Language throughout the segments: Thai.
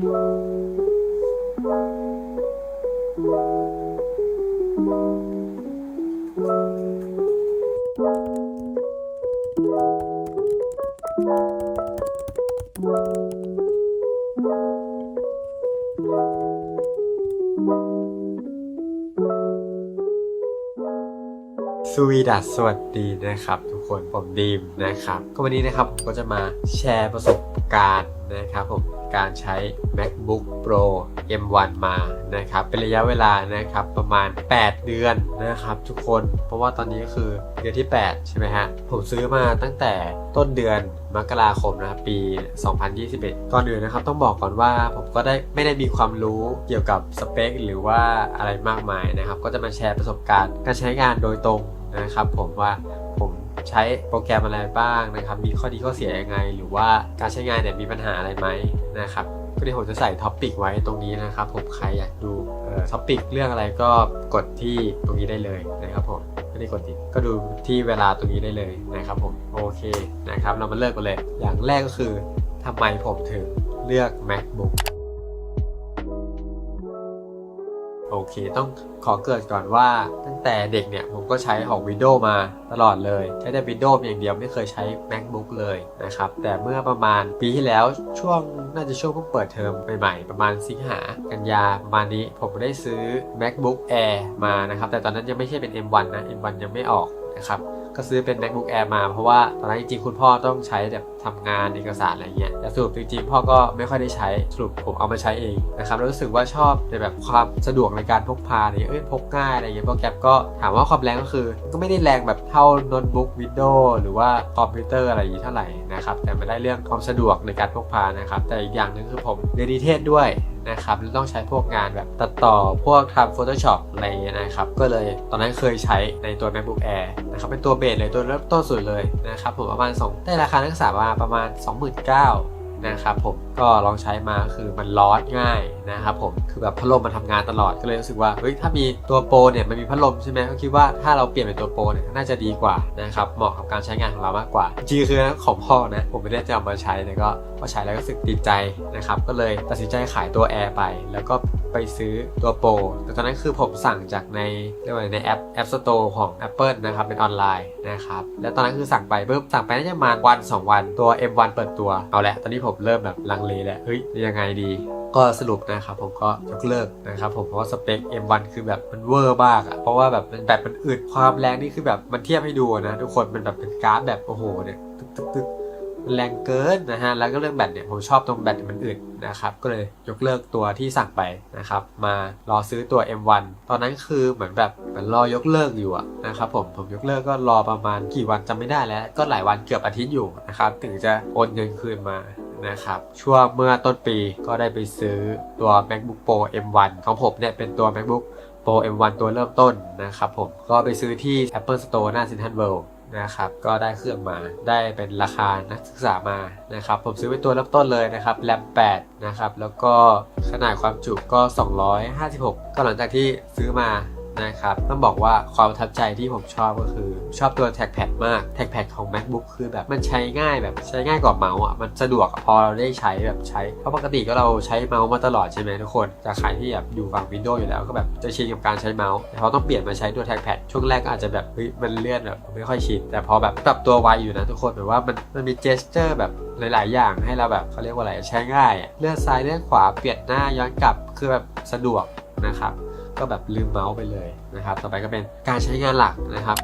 สวีดัสสวัสดีนะครับ ทุกคนผมดีมนะครับ ก็วันนี้นะครับก็จะมาแชร์ประสบการณ์นะครับผม การใช้ MacBook Pro M1 มานะครับเป็นระยะเวลานะครับประมาณ 8 เดือนนะครับทุกคนเพราะว่าตอนนี้คือเดือนที่ 8 ใช่ไหมฮะผมซื้อมาตั้งแต่ต้นเดือนมกราคมนะครับปี 2021 ก่อนอื่นนะครับต้องบอกก่อนว่าผมก็ได้ไม่ได้มีความรู้เกี่ยวกับสเปคหรือว่าอะไรมากมายนะครับ ก็จะมาแชร์ประสบการณ์การใช้งานโดยตรงนะครับ ผมว่าผม ใช้โปรแกรมอะไรบ้างนะครับ มีข้อดีข้อเสียยังไง หรือว่าการใช้งานเนี่ยมีปัญหาอะไรไหมนะครับก็เดี๋ยวผมจะใส่ท็อปปิกไว้ตรงนี้นะครับผมใครอยากดูท็อปปิกเรื่องอะไรก็กดที่ตรงนี้ได้เลยนะครับผมไม่ได้กดที่ก็ดูที่เวลาตรงนี้ได้เลยนะครับผมโอเคนะครับเรามาเริ่มกันเลย อย่างแรกก็คือทำไมผมถึงเลือก macbook โอเค ต้องขอเกิดก่อนว่าตั้งแต่เด็กเนี่ยผมก็ใช้ของ Windows มาตลอดเลยใช้แต่ Windows อย่างเดียวไม่เคยใช้ MacBook เลยนะครับ แต่เมื่อประมาณปีที่แล้วช่วงน่าจะช่วงเพิ่งเปิดเทอมใหม่ๆ ประมาณสิงหากันยาประมาณนี้ผมได้ซื้อ MacBook Air มานะครับ แต่ตอนนั้นยังไม่ใช่เป็น M1 นะ M1 ยังไม่ออกนะครับ ก็ซื้อเป็น MacBook Air มาเพราะว่าตอนนั้นจริงๆ คุณพ่อต้องใช้แบบทำงานเอกสารอะไรเงี้ยแต่สรุปจริงๆ พ่อก็ไม่ค่อยได้ใช้สรุปผมเอามาใช้เองนะครับแล้วรู้สึกว่าชอบในแบบความสะดวกในการพกพาเนี่ยเอ้ยพกง่ายอะไรเงี้ยโปรแกรมก็ถามว่าความแรงก็คือ ก็ไม่ได้แรงแบบเท่าโน้ตบุ๊กวิดีโอหรือว่าคอมพิวเตอร์อะไรอย่างนี้เท่าไหร่นะครับแต่ไม่ได้เรื่องความสะดวกในการพกพานะครับแต่อีกอย่างหนึ่งคือผมเรียนดีเทศด้วย นะครับต้องใช้พวกงานแบบตัดต่อพวกทำ Photoshop อะไรเงี้ยนะครับ ก็เลยตอนนั้นเคยใช้ในตัว MacBook Air นะครับเป็นตัวเบสเลยตัวเริ่มต้นสุดเลยนะครับผมประมาณ2ได้ราคานักศึกษามาประมาณ 29,000 นะครับผมก็ลองใช้มาคือมันร้อนง่ายนะครับผมคือแบบพัดลมมันทำงานตลอดก็เลยรู้สึกว่าเฮ้ยถ้ามีตัวโปรเนี่ยมันมีพัดลมใช่ไหมก็คิดว่าถ้าเราเปลี่ยนเป็นตัวโปรเนี่ยน่าจะดีกว่านะครับเหมาะกับการใช้งานของเรามากกว่าจริงคือของพ่อนะผมไม่ได้จะเอามาใช้แต่ก็พอใช้แล้วก็รู้สึกติดใจนะครับก็เลยตัดสินใจขายตัวแอร์ไปแล้วก็ ไปซื้อตัวโปรแต่ตอนนั้นคือผมสั่งจากในเรียกว่าในแอป App Store ของ Apple นะครับ เป็นออนไลน์นะครับ แล้วตอนนั้นคือสั่งไปปุ๊บสั่งไปน่าจะมาวัน 2 วันตัว M1 เปิดตัว เอาละตอนนี้ผมเริ่มแบบลังเลแล้วเฮ้ยยังไงดีก็สรุปนะครับผมก็ยกเลิกนะครับผมเพราะว่าสเปค M1 คือแบบมันเวอร์มากอะเพราะว่าแบบมันแบบมันอึดความแรงนี่คือแบบมันเทียบให้ดูนะ ทุกคนมันแบบเป็นกราฟแบบโอ้โหเนี่ยตึกตึกตึก แรงเกินนะฮะ แล้วก็เรื่องแบตเนี่ยผมชอบตรงแบตมันอึดนะครับ ก็เลยยกเลิกตัวที่สั่งไปนะครับ มารอซื้อตัว M1 ตอนนั้นคือเหมือนแบบเหมือนรอยกเลิกอยู่นะครับผม ผมยกเลิกก็รอประมาณกี่วันจำไม่ได้แล้ว ก็หลายวันเกือบอาทิตย์อยู่นะครับ ถึงจะโอนเงินคืนมานะครับช่วงเมื่อต้นปีก็ได้ไปซื้อตัว MacBook Pro M1 ของผมเนี่ยเป็นตัว MacBook Pro M1 ตัวเริ่มต้นนะครับผมก็ไปซื้อที่ Apple Store หน้า Central World นะครับ ก็ได้เครื่องมาได้เป็นราคานักศึกษามานะครับ ผมซื้อเป็นตัวเริ่มต้นเลยนะครับแรม8นะครับ แล้วก็ขนาดความจุก็ 256 ก็หลังจากที่ซื้อมา นะครับ ต้องบอกว่าความประทับใจที่ผมชอบก็คือ ชอบตัวแท็กแพดมากแท็กแพดของ macbook คือแบบมันใช้ง่ายแบบใช้ง่ายกว่าเมาส์อะมันสะดวกพอเราได้ใช้แบบใช้เพราะปกติก็เราใช้เมาส์มาตลอดใช่ไหมทุกคนจากใครที่แบบอยู่ฝั่ง Windows อยู่แล้วก็แบบจะชินกับการใช้เมาส์แต่พอต้องเปลี่ยนมาใช้ตัวแท็กแพดช่วงแรกก็อาจจะแบบเฮ้ยมันเลื่อนแบบไม่ค่อยชินแต่พอแบบปรับตัวไวอยู่นะทุกคนแบบว่ามันมันมีเจสเจอร์แบบหลาย ๆ อย่างให้เราแบบเขาเรียกว่าอะไรใช้ง่าย เลื่อนซ้ายเลื่อนขวาเปลี่ยนหน้าย้อนกลับคือแบบสะดวกนะครับ ก็แบบลืมเมาส์ไปเลยนะครับ ต่อไปก็เป็นการใช้งานหลักนะครับ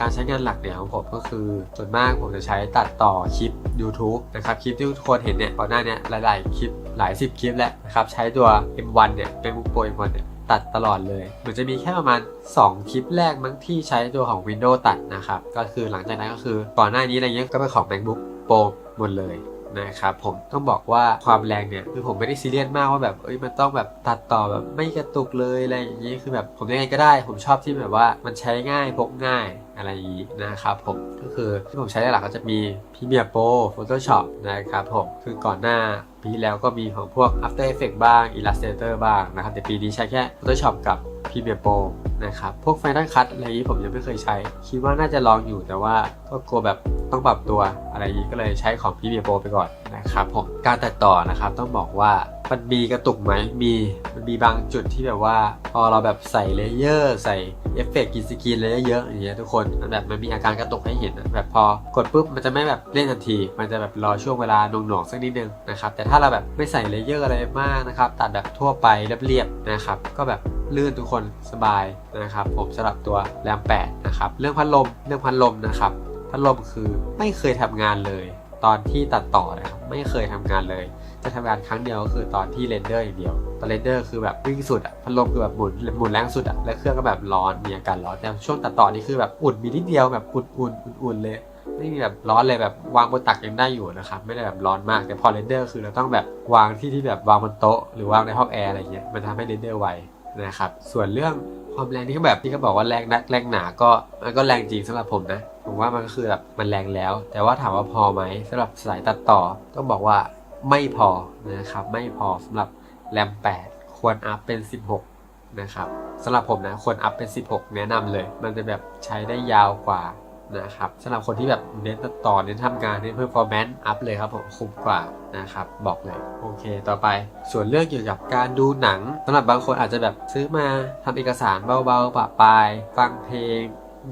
การใช้งานหลักเนี่ยของผมก็คือส่วนมากผมจะใช้ตัดต่อคลิป YouTube นะครับ คลิปที่ทุกคนเห็นเนี่ยก่อนหน้าเนี้หลายๆคลิปหลาย10คลิปแล้วนะครับ ใช้ตัว M1 เนี่ยเป็น Book Pro M1 เนี่ยตัดตลอดเลยเหมือนจะมีแค่ประมาณ 2 คลิปแรกมั้งที่ใช้ตัวของ Windows ตัดนะครับ ก็คือหลังจากนั้นก็คือก่อนหน้านี้อะไรเงี้ยก็เป็นของ MacBook Pro หมดเลย นะครับผมต้องบอกว่าความแรงเนี่ยคือผมไม่ได้ซีเรียสมากว่าแบบเอ้ยมันต้องแบบตัดต่อแบบไม่กระตุกเลยอะไรอย่างนี้คือแบบผมยังไงก็ได้ ผมชอบที่แบบว่ามันใช้ง่ายพกง่าย อะไรอีกนะครับผม ก็คือที่ผมใช้หลักก็จะมี Premiere Pro Photoshop นะครับผม คือก่อนหน้าปีแล้วก็มีของพวก After Effects บ้าง Illustrator บ้างนะครับ แต่ปีนี้ใช้แค่ Photoshop กับ Premiere Pro นะครับ พวก Final Cut อะไรอย่างนี้ผมยังไม่เคยใช้ คิดว่าน่าจะลองอยู่แต่ว่าก็กลัวแบบต้องปรับตัวอะไรอย่างนี้ก็เลยใช้ของ Premiere Pro ไปก่อน นะครับผมการตัดต่อนะครับต้องบอกว่ามันมีกระตุกไหมมีมันมีบางจุดที่แบบว่า พอเราแบบใส่เลเยอร์ ใส่เอฟเฟกต์กินสกรีนเลยเยอะๆอย่างเงี้ยทุกคนมันแบบมันมีอาการกระตุกให้เห็นแบบพอกดปุ๊บมันจะไม่แบบเล่นทันที มันจะแบบรอช่วงเวลาหน่วงๆสักนิดนึงนะครับแต่ถ้าเราแบบไม่ใส่เลเยอร์อะไรมากนะครับตัดแบบทั่วไปเรียบๆนะครับก็แบบลื่นทุกคนสบายนะครับผมสำหรับตัวแรม8นะครับเรื่องพัดลมเรื่องพัดลมนะครับพัดลมคือไม่เคยทำงานเลย ตอนที่ตัดต่อนะครับไม่เคยทำงานเลย จะทำงานครั้งเดียวก็คือตอนที่เรนเดอร์อย่างเดียว ตอนเรนเดอร์คือแบบวิ่งสุดอะพัดลมคือแบบหมุนหมุนแรงสุดอะและเครื่องก็แบบร้อนมีอาการร้อนแต่ช่วงตัดต่อนี่คือแบบอุ่นมีนิดเดียวแบบอุ่นอุ่นอุ่นอุ่นเลย ไม่มีแบบร้อนเลยแบบวางบนตักยังได้อยู่นะครับไม่ได้แบบร้อนมากแต่พอเรนเดอร์คือเราต้องแบบวางที่ที่แบบวางบนโต๊ะหรือวางในห้องแอร์อะไรเงี้ยมันทำให้เรนเดอร์ไวนะครับส่วนเรื่องความแรงที่เขาแบบที่เขาบอกว่าแรงนักแรงหนาก็มันก็แรงจริงสำหรับผมนะ ผมว่ามันก็คือแบบมันแรงแล้ว แต่ว่าถามว่าพอไหมสำหรับสายตัดต่อ ต้องบอกว่าไม่พอนะครับ ไม่พอสำหรับแรม 8 ควรอัพเป็น 16 นะครับสำหรับผมนะควรอัพเป็น 16 แนะนำเลย มันจะแบบใช้ได้ยาวกว่านะครับสำหรับคนที่แบบเน้นตัดต่อเน้นทำงานเน้น performance อัพเลยครับผมคุ้มกว่านะครับบอกเลยโอเค ต่อไป ส่วนเรื่องเกี่ยวกับการดูหนังสำหรับบางคนอาจจะแบบซื้อมาทำเอกสารเบาๆปะปาย ฟังเพลง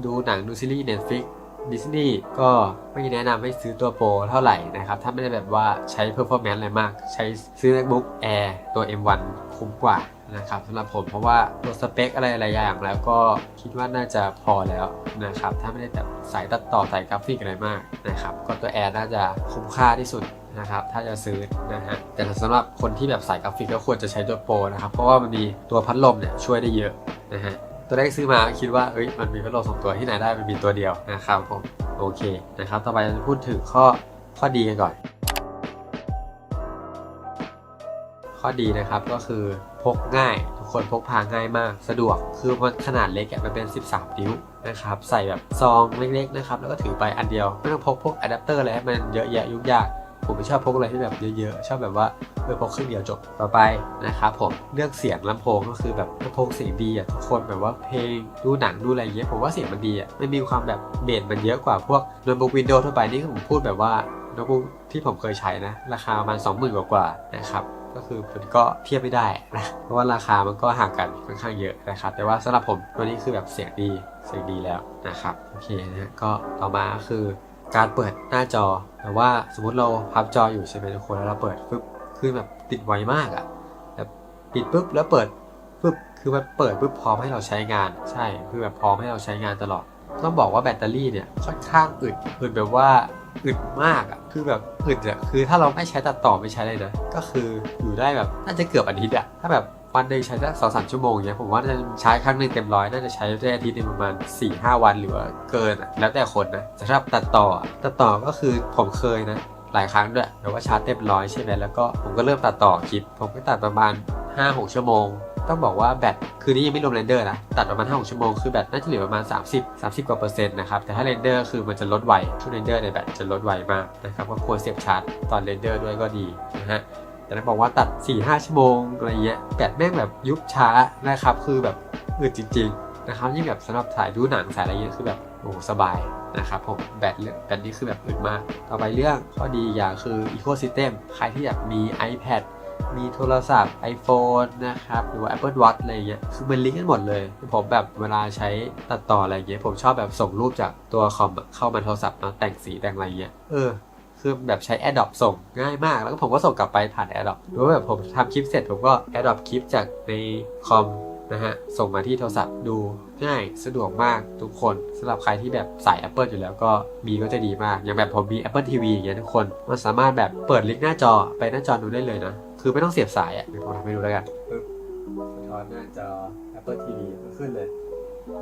ดูหนังดูซีรีส์ Netflix ดิสนีย์ก็ไม่แนะนำให้ซื้อตัวโปรเท่าไหร่นะครับ ถ้าไม่ได้แบบว่าใช้ performance อะไรมาก ใช้ซื้อ MacBook Air ตัว M1 คุ้มกว่านะครับสำหรับผมเพราะว่าตัวสเปคอะไรหลายอย่างแล้วก็คิดว่าน่าจะพอแล้วนะครับ ถ้าไม่ได้แบบสายตัดต่อสายกราฟิกอะไรมากนะครับ ก็ตัว Air น่าจะคุ้มค่าที่สุดนะครับ ถ้าจะซื้อนะฮะแต่สำหรับคนที่แบบสายกราฟิกก็ควรจะใช้ตัวโปรนะครับ เพราะว่ามันมีตัวพัดลมเนี่ยช่วยได้เยอะนะฮะ ตัวแรกซื้อมาคิดว่าเอ้ยมันมีพัดลมสองตัวที่ไหนได้มันมีตัวเดียวนะครับผมโอเคนะครับ ต่อไปจะพูดถึงข้อข้อดีกันก่อน ข้อดีนะครับก็คือพกง่ายทุกคนพกพาง่ายมาก สะดวกคือมันขนาดเล็กมันเป็น 13 นิ้วนะครับใส่แบบซองเล็กๆนะครับแล้วก็ถือไปอันเดียวไม่ต้องพกพวกอะแดปเตอร์อะไรมันเยอะแยะยุ่งยาก ผมไม่ชอบพกอะไรที่แบบเยอะๆ ชอบแบบว่าเออพกเครื่องเดียวจบต่อไปนะครับผมเรื่องเสียงลำโพงก็คือแบบลำโพงเสียงดีอะทุกคนแบบว่าเพลงดูหนังดูอะไรเงี้ยผมว่าเสียงมันดีอะไม่มีความแบบเบสมันเยอะกว่าพวกโน้ตบุ๊กวินโดว์ทั่วไปนี่คือผมพูดแบบว่าโน้ตบุ๊กที่ผมเคยใช้นะ ราคาประมาณ20,000กว่ากว่าๆนะครับก็คือมันก็เทียบไม่ได้นะ เพราะว่าราคามันก็ห่างกันค่อนข้างเยอะนะครับ แต่ว่าสำหรับผมตัวนี้คือแบบเสียงดี เสียงดีแล้วนะครับ โอเคนะฮะก็ต่อมาก็คือ การเปิดหน้าจอแต่ว่าสมมติเราพับจออยู่ใช่ไหมทุกคนแล้วเราเปิดปุ๊บคือแบบติดไวมากอะ่ะแบบปิดปุ๊บแล้วเปิดปุ๊บคือมันเปิดปุ๊บพร้อมให้เราใช้งาน ใช่คือแบบพร้อมให้เราใช้งานตลอด ต้องบอกว่าแบตเตอรี่เนี่ยค่อนข้างอึดอึดแบบว่าอึดมากอะ่ะคือแบบอึดอะ่ะคือถ้าเราไม่ใช้ตัดต่อไม่ใช้เลยนะก็คืออยู่ได้แบบน่าจะเกือบอาทิตย์อะ่ะถ้าแบบ วันหนึ่งใช้สักสองสามชั่วโมงเนี้ยผมว่าน่าจะใช้ครั้งหนึ่งเต็มร้อยน่าจะใช้ได้อาทิตย์นึงประมาณ4ี่ห้าวันหรือว่าเกินอะแล้วแต่คนนะสำหรับตัดต่อตัดต่อก็คือผมเคยนะหลายครั้งด้วยแบบว่าชาร์จเต็มร้อยใช่ไหมแล้วก็ผมก็เริ่มตัดต่อคลิป ผมก็ตัดประมาณ5-6ชั่วโมง ต้องบอกว่าแบตคือนี่ยังไม่รวมเรนเดอร์นะตัดประมาณ5-6ชั่วโมงคือแบตน่าจะเหลือประมาณ 30 30กว่าเปอร์เซ็นต์นะครับแต่ถ้าเรนเดอร์คือมันจะลดไวช่วงเรนเดอร์เนี่ยแบตจะลดไวมากนะครับก็ควรเสียบชาร์จตอนเรนเดอร์ด้วยก็ดีนะฮะ แต่ถ้าบอกว่าตัด 4-5 ชั่วโมงอะไรเงี้ยแบตแม่งแบบยุบช้านะครับ คือแบบอึดจริง ๆ นะครับ ยิ่งแบบสำหรับถ่ายดูหนังสายอะไรเงี้ยคือแบบโอ้สบายนะครับผมแบตเรื่องแบตนี้คือแบบอึดมาก ต่อไปเรื่องข้อดีอย่างคือ Ecosystem ใครที่อยากมี iPad มีโทรศัพท์ iPhone นะครับ หรือว่า Apple Watch อะไรเงี้ย คือมันลิงก์กันหมดเลย ผมแบบเวลาใช้ตัดต่ออะไรเงี้ย ผมชอบแบบส่งรูปจากตัวคอมเข้ามาโทรศัพท์นะแต่งสีแต่งอะไรเงี้ย เออ คือแบบใช้ AirDrop ส่งง่ายมาก แล้วก็ผมก็ส่งกลับไปผ่าน AirDrop หรือว่าแบบผมทำคลิปเสร็จผมก็ AirDrop คลิปจากในคอมนะฮะ ส่งมาที่โทรศัพท์ดูง่ายสะดวกมากทุกคนสำหรับใครที่แบบสาย Apple อยู่แล้วก็มีก็จะดีมาก อย่างแบบผมมี Apple TV อย่างเงี้ยทุกคน มันสามารถแบบเปิดลิงก์หน้าจอไปหน้าจอดูได้เลยนะ คือไม่ต้องเสียบสายอะเดี๋ยวผมทำให้ดูแล้วกันปึ๊บสะท้อนหน้าจอ Apple TV ก็ขึ้นเลย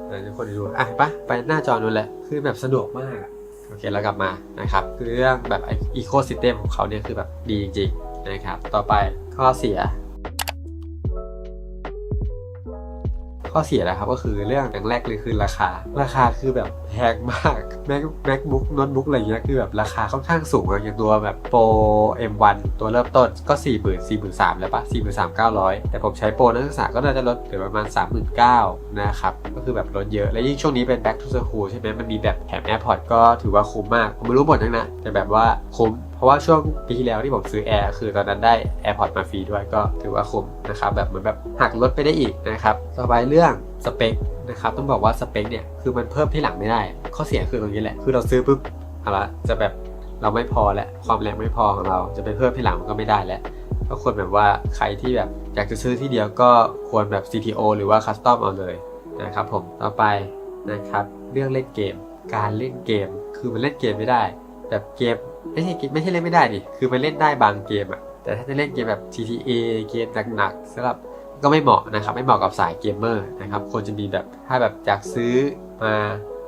เดี๋ยวทุกคนดูอะเห็นปะไปหน้าจอนู้นแหละคือแบบสะดวกมากอะ โอเคแล้วกลับมานะครับคือเรื่องแบบอีโคซิสเต็มของเขาเนี่ยคือแบบดีจริงๆนะครับ ต่อไปข้อเสีย ข้อเสียนะครับก็คือเรื่องอย่างแรกเลยคือราคา ราคาคือแบบแพงมาก Mac MacBook โน้ตบุ๊กอะไรเงี้ยคือแบบราคาค่อนข้างสูงอย่างตัวแบบโปร M1 ตัวเริ่มต้นก็4 0 0 0 0 4 3 0 0แล้วปะ4 3 9 0 0 แต่ผมใช้โปรนักศึกษาก็น่าจะลดเหลือประมาณ 39,000นะครับก็คือแบบลดเยอะและยิ่งช่วงนี้เป็น back to school ใช่ไหมมันมีแบบแถม AirPods ก็ถือว่าคุ้มมาก ผมไม่รู้หมดทั้งนะแต่แบบว่าคุ้ม เพราะว่าช่วงปีที่แล้วที่ผมซื้อแอร์คือตอนนั้นได้ AirPods มาฟรีด้วยก็ถือว่าคุ้มนะครับแบบเหมือนแบบหักลดไปได้อีกนะครับต่อไปเรื่องสเปคนะครับต้องบอกว่าสเปคเนี่ยคือมันเพิ่มที่หลังไม่ได้ ข้อเสียคือตรงนี้แหละคือเราซื้อปุ๊บเอาละจะแบบเราไม่พอแล้วความแรงไม่พอของเราจะไปเพิ่มที่หลังมันก็ไม่ได้แล้วก็ควรแบบว่าใครที่แบบอยากจะซื้อที่เดียวก็ควรแบบ CTO หรือว่า Custom เอาเลยนะครับผมต่อไปนะครับเรื่องเล่นเกม การเล่นเกมคือมันเล่นเกมไม่ได้ แบบเกมไม่ใช่เกมไม่ใช่เล่นไม่ได้ดิคือมันเล่นได้บางเกมอะแต่ถ้าจะเล่นเกมแบบ GTA เกมหนักๆสำหรับก็ไม่เหมาะนะครับ ไม่เหมาะกับสายเกมเมอร์นะครับควรจะมีแบบถ้าแบบอยากซื้อมา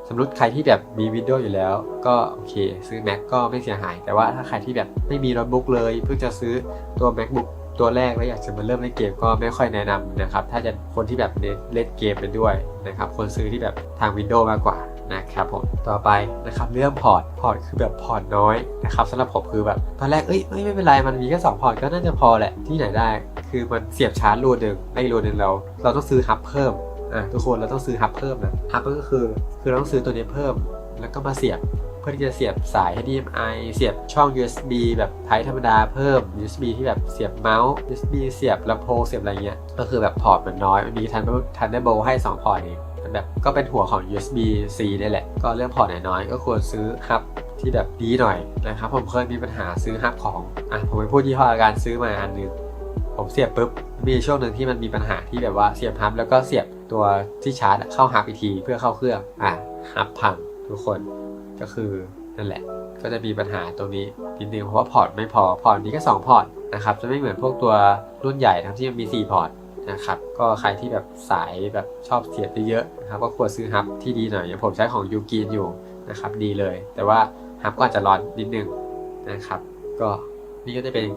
สมมติใครที่แบบมี Windows อยู่แล้ว ก็โอเค ซื้อ Mac ก็ไม่เสียหาย แต่ว่าถ้าใครที่แบบไม่มีโน้ตบุ๊กเลยเพิ่งจะซื้อตัว MacBook ตัวแรกแล้วอยากจะมาเริ่มเล่นเกมก็ไม่ค่อยแนะนำนะครับ ถ้าจะคนที่แบบเน้นเล่นเกมไปด้วยนะครับควรซื้อที่แบบทาง Windows มากกว่า นะครับผมต่อไปนะครับเรื่องพอร์ตพอร์ตคือแบบพอร์ตน้อยนะครับสำหรับผมคือแบบตอนแรกเอ้ยไม่เป็นไรมันมีแค่สองพอร์ตก็น่าจะพอแหละที่ไหนได้คือมันเสียบชาร์จรูนหนึ่งไอ้รูนหนึ่งเราเราต้องซื้อฮับเพิ่มอะทุกคนเราต้องซื้อฮับเพิ่มนะฮับก็คือคือเราต้องซื้อตัวนี้เพิ่ม แล้วก็มาเสียบเพื่อที่จะเสียบสาย HDMI เสียบช่อง USB แบบไทป์ธรรมดาเพิ่ม USB ที่แบบเสียบเมาส์ USB เสียบลำโพงเสียบอะไรเงี้ยก็คือแบบพอร์ตมันน้อยมันมี Thunderbolt ให้ 2 พอร์ตเอง แบบก็เป็นหัวของ USB C นี่แหละ ก็เรื่องพอร์ตน้อยๆก็ควรซื้อฮับที่แบบดีหน่อยนะครับผมเคยมีปัญหาซื้อฮับของอะผมไปพูดยี่ห้อการซื้อมาอันนึงผมเสียบปุ๊บมีช่วงหนึ่งที่มันมีปัญหาที่แบบว่าเสียบฮับแล้วก็เสียบตัวที่ชาร์จเข้าฮับอีกทีเพื่อเข้าเครื่องอะฮับพังทุกคนก็คือนั่นแหละ ก็จะมีปัญหาตรงนี้นิดนึงเพราะว่าพอร์ตไม่พอพอร์ตมีแค่2พอร์ตนะครับจะไม่เหมือนพวกตัวรุ่นใหญ่ทั้งที่มันมี 4 พอร์ต นะครับ ก็ใครที่แบบสายแบบชอบเสียบเยอะๆนะครับก็ควรซื้อฮับที่ดีหน่อยอย่างผมใช้ของยูกินอยู่นะครับดีเลย แต่ว่าฮับก็อาจจะร้อนนิดนึงนะครับ ก็นี่ก็จะเป็น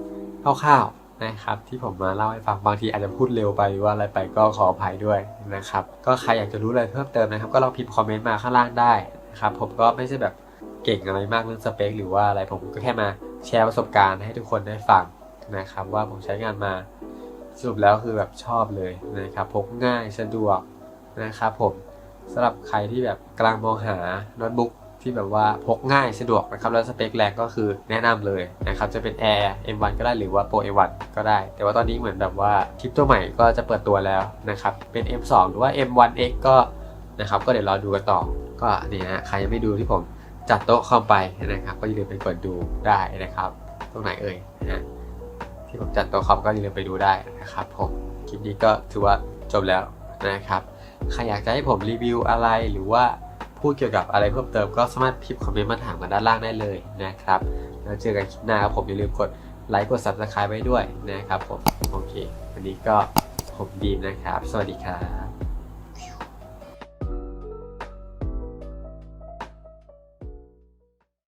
คร่าวๆนะครับ ที่ผมมาเล่าให้ฟังบางทีอาจจะพูดเร็วไปว่าอะไรไปก็ขออภัยด้วยนะครับ ก็ใครอยากจะรู้อะไรเพิ่มเติมนะครับ ก็ลองพิมพ์คอมเมนต์มาข้างล่างได้นะครับผมก็ไม่ใช่แบบเก่งอะไรมากเรื่องสเปคหรือว่าอะไรผมก็แค่มาแชร์ประสบการณ์ให้ทุกคนได้ฟังนะครับ ว่าผมใช้งานมา สรุปแล้วคือแบบชอบเลยนะครับพกง่ายสะดวกนะครับผมสำหรับใครที่แบบกำลังมองหาโน้ตบุ๊กที่แบบว่าพกง่ายสะดวกนะครับแล้วสเปคแรงก็คือแนะนำเลยนะครับจะเป็น Air M1 ก็ได้หรือว่า Pro M1 ก็ได้ แต่ว่าตอนนี้เหมือนแบบว่าชิปตัวใหม่ก็จะเปิดตัวแล้วนะครับเป็น M2 หรือว่า M1X ก็นะครับก็เดี๋ยวรอดูกันต่อก็นี่ฮะใครยังไม่ดูที่ผมจัดโต๊ะคอมไปนะครับ ก็อย่าลืมไปกดดูได้นะครับ ตรงไหนเอ่ยนะ ที่ผมจัดตัวคอมก็อย่าลืมไปดูได้นะครับผมคลิปนี้ก็ถือว่าจบแล้วนะครับใครอยากจะให้ผมรีวิวอะไรหรือว่าพูดเกี่ยวกับอะไรเพิ่มเติมก็สามารถพิมพ์คอมเมนต์มาถามมาด้านล่างได้เลยนะครับแล้วเจอกันคลิปหน้าครับผมอย่าลืมกดไลค์กด subscribe ไว้ด้วยนะครับผมโอเค วันนี้ก็ผมดีมนะครับ สวัสดีครับ